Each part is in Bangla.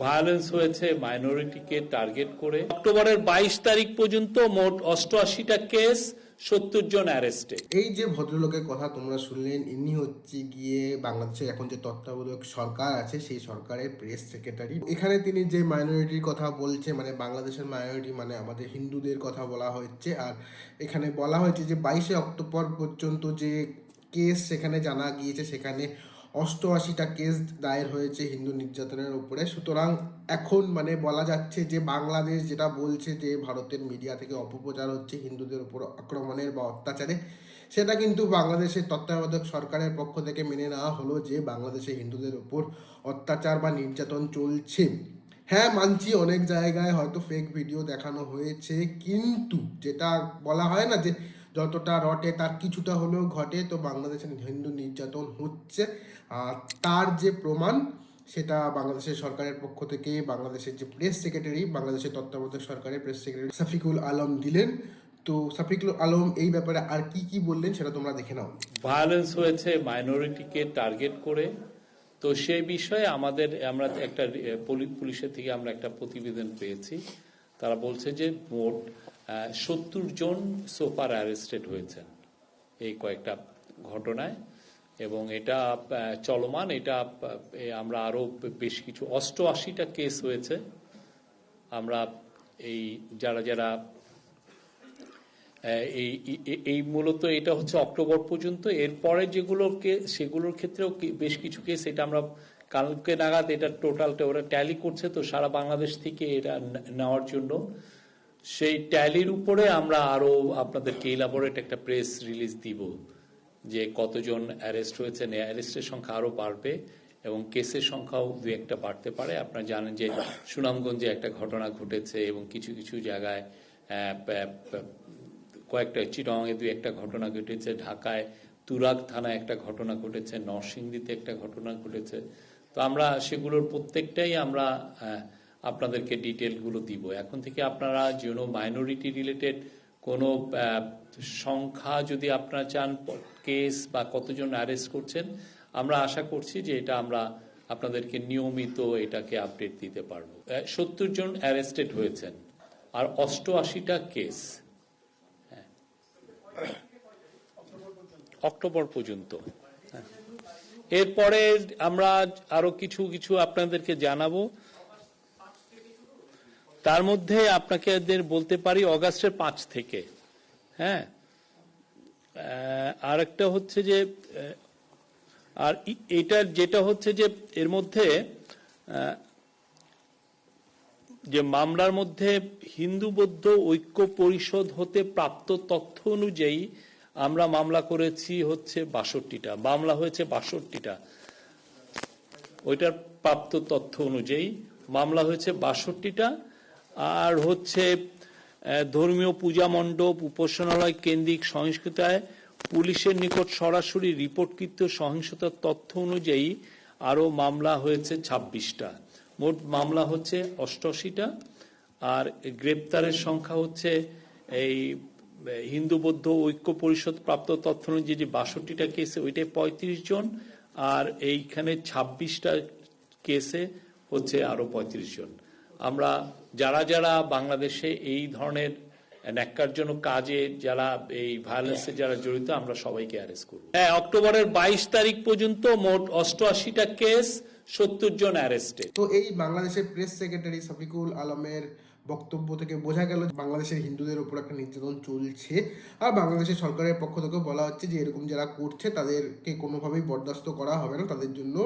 ভায়োলেন্স হয়েছে মাইনরিটিকে টার্গেট করে। অক্টোবরের বাইশ তারিখ পর্যন্ত মোট অষ্টআশিটা কেস সত্তর জন অ্যারেস্টেড এই যে ভদ্রলোকের কথা তোমরা শুনলেন, ইনি হচ্ছে গিয়ে বাংলাদেশের এখন যে তত্ত্বাবধায়ক সরকার আছে, সেই সরকারের প্রেস সেক্রেটারি এখানে তিনি যে মাইনরিটির কথা বলছে মানে বাংলাদেশের মাইনরিটি মানে আমাদের হিন্দুদের কথা বলা হয়েছে, আর এখানে বলা হয়েছে যে বাইশে অক্টোবর পর্যন্ত যে কেস সেখানে জানা গিয়েছে, সেখানে অষ্টআশিটা কেস দায়ের হয়েছে হিন্দু নির্যাতনের উপরে। সুতরাং এখন মানে বলা যাচ্ছে যে বাংলাদেশ যেটা বলছে যে ভারতের মিডিয়া থেকে অপপ্রচার হচ্ছে হিন্দুদের উপর আক্রমণের বা অত্যাচারে, সেটা কিন্তু বাংলাদেশের তত্ত্বাবধায়ক সরকারের পক্ষ থেকে মেনে নেওয়া হলো যে বাংলাদেশে হিন্দুদের উপর অত্যাচার বা নির্যাতন চলছে। হ্যাঁ মানছি অনেক জায়গায় হয়তো ফেক ভিডিও দেখানো হয়েছে, কিন্তু যেটা বলা হয় না যে যতটা রটে তার কিছুটা হলেও ঘটে, তো বাংলাদেশের হিন্দু নির্যাতন হচ্ছে। আর তার যে প্রমাণ, সেটা বাংলাদেশের সরকারের পক্ষ থেকে, বাংলাদেশের যে প্রেস সেক্রেটারি বাংলাদেশের তত্ত্বাবধায়ক সরকারের প্রেস সেক্রেটারি সাফিকুল আলম দিলেন। তো সাফিকুল আলম, এই ব্যাপারে আর কি কি বললেন, সেটা তোমরা দেখে নাও। ভায়োলেন্স হয়েছে মাইনরিটিকে টার্গেট করে। তো সেই বিষয়ে আমাদের, আমরা একটা পুলিশের থেকে আমরা একটা প্রতিবেদন পেয়েছি। তারা বলছে যে মোট সত্তর জন সোফার অ্যারেস্টেড হয়েছেন এই কয়েকটা ঘটনায়, এবং এটা চলমান, এটা আমরা আরও বেশ কিছু অষ্টআশিটা কেস হয়েছে। আমরা এই, যারা যারা এই এই- মূলত এটা হচ্ছে অক্টোবর পর্যন্ত। এরপরে যেগুলো কে- সেগুলোর ক্ষেত্রেও বেশ কিছু কেস, এটা আমরা কালকে নাগাদ এটা টোটালটা ওরা ট্যালি করছে, তো সারা বাংলাদেশ থেকে এটা নেওয়ার জন্য। সেই ট্যালির উপরে আমরা আরও আপনাদেরকে ইলাবোরেট একটা প্রেস রিলিজ দিব, যে কতজন অ্যারেস্ট হয়েছে অ্যারেস্টের সংখ্যা আরও বাড়বে এবং কেসের সংখ্যাও দু একটা বাড়তে পারে। আপনারা জানেন যে সুনামগঞ্জে একটা ঘটনা ঘটেছে এবং কিছু কিছু জায়গায় কয়েকটা চিটংয়ে দুই একটা ঘটনা ঘটেছে। ঢাকায় তুরাগ থানায় একটা ঘটনা ঘটেছে। নরসিংদীতে একটা ঘটনা ঘটেছে। তো আমরা সেগুলোর প্রত্যেকটাই আমরা আপনাদেরকে ডিটেলগুলো দিব। এখন থেকে আপনারা যেন মাইনরিটি রিলেটেড কোনো সংখ্যা যদি আপনারা চান, কেস বা কতজন অ্যারেস্ট করছেন, আমরা আশা করছি যে এটা আমরা আপনাদেরকে নিয়মিত এটাকে আপডেট দিতে পারব। সত্তর জন অ্যারেস্টেড হয়েছেন, আর অষ্টআশিটা কেস। অক্টোবর পর্যন্ত। হ্যাঁ। এরপরে আমরা আরও কিছু কিছু আপনাদেরকে জানাব। তার মধ্যে আপনাকে বলতে পারি অগাস্টের পাঁচ থেকে। হ্যাঁ? আর একটা হচ্ছে যে আর এটা যেটা হচ্ছে যে, এর মধ্যে যে মামলার মধ্যে হিন্দু বৌদ্ধ ঐক্য পরিষদ হতে প্রাপ্ত তথ্য অনুযায়ী আমরা মামলা করেছি হচ্ছে বাষট্টিটা। মামলা হয়েছে বাষট্টিটা। ওইটার প্রাপ্ত তথ্য অনুযায়ী মামলা হয়েছে বাষট্টিটা। আর হচ্ছে ধর্মীয় পূজা মণ্ডপ, উপাসনালয় কেন্দ্রিক সহিংসতায় পুলিশের নিকট সরাসরি রিপোর্টকৃত সহিংসতার তথ্য অনুযায়ী আরও মামলা হয়েছে ছাব্বিশটা। মোট মামলা হচ্ছে অষ্টআশিটা আর গ্রেপ্তারের সংখ্যা হচ্ছে এই হিন্দু, বৌদ্ধ ঐক্য পরিষদ প্রাপ্ত তথ্য অনুযায়ী যে বাষট্টিটা কেসে ওইটাই পঁয়ত্রিশ জন আর এইখানে ছাব্বিশটা কেসে হচ্ছে আরও পঁয়ত্রিশ জন। আমরা যারা যারা বাংলাদেশে এই ধরনের ন্যাক্কারজনক কাজে যারা এই ভায়োলেন্সে যারা জড়িত আমরা সবাইকে অ্যারেস্ট করব। হ্যাঁ অক্টোবরের বাইশ তারিখ পর্যন্ত মোট অষ্টআশিটা কেস সত্তর জন অ্যারেস্টেড তো এই বাংলাদেশের প্রেস সেক্রেটারি শফিকুল আলমের বক্তব্য থেকে বোঝা গেল বাংলাদেশের হিন্দুদের উপর একটা নির্যাতন চলছে। আর বাংলাদেশের সরকারের পক্ষ থেকে বলা হচ্ছে যে, এরকম যারা করছে, তাদেরকে কোনোভাবেই বরদাস্ত করা হবে না, তাদের জন্য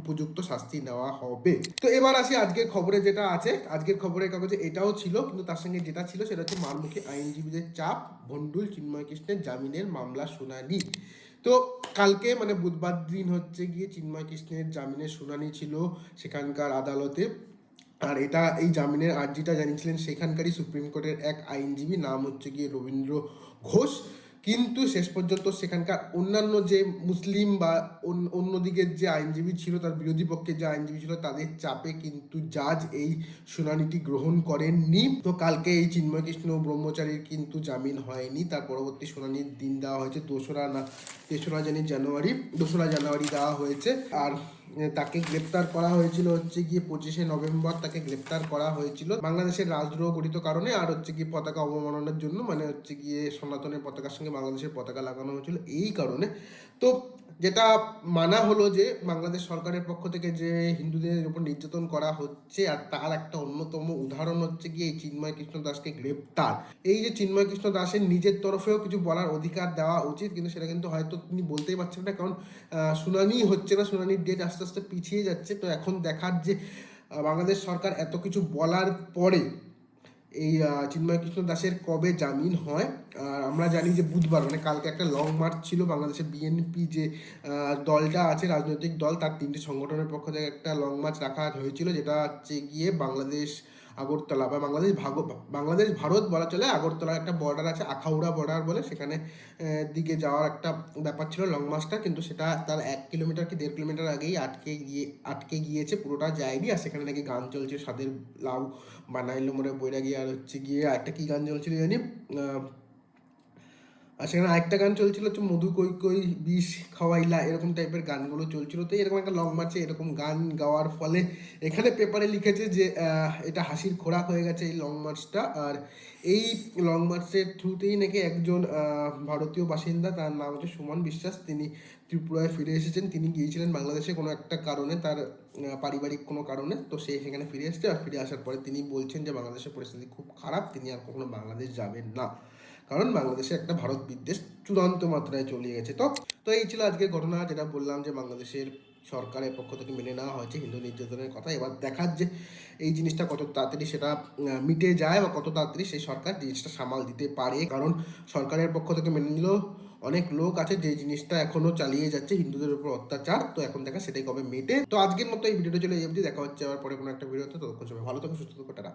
উপযুক্ত শাস্তি নেওয়া হবে। তো এবার আসি আজকের খবরে যেটা আছে। আজকের খবরের কাগজে এটাও ছিল, কিন্তু তার সঙ্গে যেটা ছিল সেটা হচ্ছে মারমুখী আইনজীবীদের চাপ ভন্ডুল চিন্ময় কৃষ্ণের জামিনের মামলা শুনানি। তো কালকে মানে বুধবার দিন হচ্ছে গিয়ে চিন্ময় কৃষ্ণের জামিনের শুনানি ছিল সেখানকার আদালতে। আর এটা এই জামিনের আর্জিটা জানিয়েছিলেন সেখানকারই সুপ্রিম কোর্টের এক আইনজীবী, নাম হচ্ছে গিয়ে রবীন্দ্র ঘোষ। কিন্তু শেষ পর্যন্ত সেখানকার অন্যান্য যে মুসলিম বা অন্য- অন্যদিকের যে আইনজীবী ছিল, তার বিরোধী পক্ষের যে আইনজীবী ছিল, তাদের চাপে কিন্তু জাজ এই শুনানিটি গ্রহণ করেননি। তো কালকে এই চিন্ময় কৃষ্ণ ব্রহ্মচারীর কিন্তু জামিন হয়নি। তার পরবর্তী শুনানির দিন দেওয়া হয়েছে দোসরা না, তেসরা জানি জানুয়ারি, দোসরা জানুয়ারি দেওয়া হয়েছে। আর তাকে গ্রেপ্তার করা হয়েছিল হচ্ছে গিয়ে পঁচিশে নভেম্বর তাকে গ্রেপ্তার করা হয়েছিল। বাংলাদেশের রাজদ্রোহ গঠিত কারণে আর হচ্ছে গিয়ে পতাকা অবমাননার জন্য মানে হচ্ছে গিয়ে সনাতনের পতাকার সঙ্গে বাংলাদেশের পতাকা লাগানো হয়েছিল এই কারণে। তো যেটা মানা হলো যে বাংলাদেশ সরকারের পক্ষ থেকে যে হিন্দুদের উপর নির্যাতন করা হচ্ছে আর তার একটা অন্যতম উদাহরণ হচ্ছে গিয়ে এই চিন্ময় কৃষ্ণ দাসকে গ্রেপ্তার। এই যে চিন্ময় কৃষ্ণ দাসের নিজের তরফেও কিছু বলার অধিকার দেওয়া উচিত, কিন্তু সেটা কিন্তু হয়তো তিনি বলতেই পারছেন না, কারণ শুনানি হচ্ছে না, শুনানির ডেট আস্তে আস্তে পিছিয়ে যাচ্ছে। তো এখন দেখার যে বাংলাদেশ সরকার এত কিছু বলার পরে এই চিন্ময় কৃষ্ণ দাসের কবে জামিন হয়? আর আমরা জানি যে বুধবার মানে কালকে একটা লং মার্চ ছিল বাংলাদেশের বিএনপি যে দলটা আছে, রাজনৈতিক দল, তার তিনটি সংগঠনের পক্ষ থেকে একটা লং মার্চ রাখা হয়েছিল, যেটা হচ্ছে গিয়ে বাংলাদেশ আগরতলা বা বাংলাদেশ ভাগ, বাংলাদেশ, ভারত বলা চলে, আগরতলার একটা বর্ডার আছে, আখাউড়া বর্ডার বলে, সেখানে দিকে যাওয়ার একটা ব্যাপার ছিল লং মার্চটা কিন্তু সেটা তার এক কিলোমিটার কি দেড় কিলোমিটার আগেই আটকে গিয়ে, আটকে গিয়েছে, পুরোটা যায়নি, আর সেখানে নাকি গান চলছে সাদের লাউ বানাইলো বইরা গিয়ে আর হচ্ছে গিয়ে একটা কী গান চলছিল জানি আর সেখানে আরেকটা গান চলছিল হচ্ছে মধু কই কই, বিষ খাওয়াইলা, এরকম টাইপের গানগুলো চলছিল। তো এরকম একটা লং মার্চে এরকম গান গাওয়ার ফলে এখানে পেপারে লিখেছে যে এটা হাসির খোরাক হয়ে গেছে এই লং মার্চটা আর এই লং মার্চের থ্রুতেই নাকি একজন ভারতীয় বাসিন্দা, তার নাম হচ্ছে সুমন বিশ্বাস, তিনি ত্রিপুরায় ফিরে এসেছেন। তিনি গিয়েছিলেন বাংলাদেশে কোনো একটা কারণে, তার পারিবারিক কোনো কারণে। তো সে সেখানে ফিরে এসেছে আর ফিরে আসার পরে তিনি বলছেন যে, বাংলাদেশের পরিস্থিতি খুব খারাপ, তিনি আর কখনো বাংলাদেশ যাবেন না। কারণ বাংলাদেশে একটা ভারত বিদ্বেষ চূড়ান্ত মাত্রায় চলে গেছে। তো তো এই ছিল আজকের ঘটনা, যেটা বললাম যে বাংলাদেশের সরকারের পক্ষ থেকে মেনে নেওয়া হয়েছে হিন্দু নির্যাতনের কথা। এবার দেখার যে এই জিনিসটা কত তাড়াতাড়ি সেটা মিটে যায় বা কত তাড়াতাড়ি সেই সরকার জিনিসটা সামাল দিতে পারে। কারণ সরকারের পক্ষ থেকে মেনে নিলেও অনেক লোক আছে যে জিনিসটা এখনও চালিয়ে যাচ্ছে, হিন্দুদের উপর অত্যাচার। তো এখন দেখা সেটাই কবে মেটে। তো আজকের মতো এই ভিডিওটা চলে এই অবধি। দেখা হচ্ছে আবার পরে কোনো একটা ভিডিওতে। ততক্ষণ সবাই ভালো থাকো, সুস্থ থাকো, টাটা।